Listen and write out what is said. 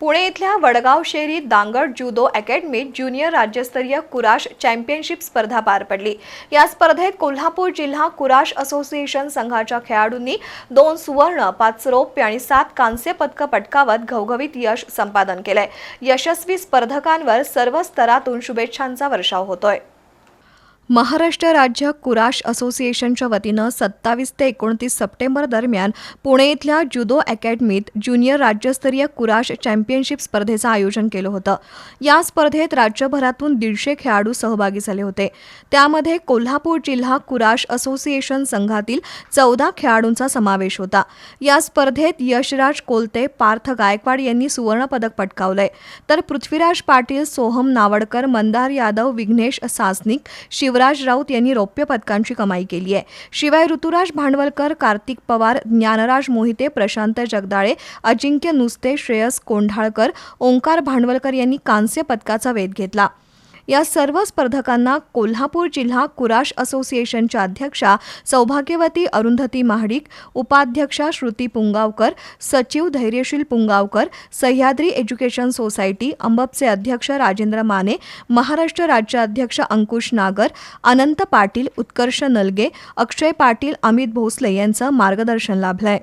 पुणे इथल्या वडगाव शेरी दांगड जुदो अकॅडमीत ज्युनियर राज्यस्तरीय kurash championship स्पर्धा पार पडली. या स्पर्धेत कोल्हापूर जिल्हा कुराश असोसिएशन संघाच्या खेळाडूंनी दोन सुवर्ण पाच रौप्य आणि सात कांस्य पदकं पटकावत घवघवीत यश संपादन केलंय. यशस्वी स्पर्धकांवर सर्व स्तरातून शुभेच्छांचा वर्षाव होतोय. महाराष्ट्र राज्य कुराश असोसिएशनच्या वतीनं सत्तावीस ते एकोणतीस सप्टेंबर दरम्यान पुणे इथल्या जुदो अकॅडमीत ज्युनियर राज्यस्तरीय कुराश चॅम्पियनशिप स्पर्धेचं आयोजन केलं होतं. या स्पर्धेत राज्यभरातून दीडशे खेळाडू सहभागी झाले होते. त्यामध्ये कोल्हापूर जिल्हा कुराश असोसिएशन संघातील चौदा खेळाडूंचा समावेश होता. या स्पर्धेत यशराज कोलते पार्थ गायकवाड यांनी सुवर्णपदक पटकावलंय. तर पृथ्वीराज पाटील सोहम नावडकर मंदार यादव विघ्नेश सासनिक शिव युवराज राऊत यांनी रौप्य पदकांची कमाई केली आहे. शिवाय ऋतुराज भांडवलकर कार्तिक पवार ज्ञानराज मोहिते प्रशांत जगदाळे अजिंक्य नुसते श्रेयस कोंढाळकर ओंकार भांडवलकर यांनी कांस्य पदकाचा वेध घेतला. या सर्व स्पर्धकांना कोल्हापूर जिल्हा कुराश असोसिएशनच्या अध्यक्षा सौभाग्यवती अरुंधती महाडिक उपाध्यक्षा श्रुती पुंगावकर सचिव धैर्यशील पुंगावकर सह्याद्री एज्युकेशन सोसायटी अंबपचे अध्यक्ष राजेंद्र माने महाराष्ट्र राज्य अध्यक्ष अंकुश नागर अनंत पाटील उत्कर्ष नलगे अक्षय पाटील अमित भोसले यांचं मार्गदर्शन लाभलंय.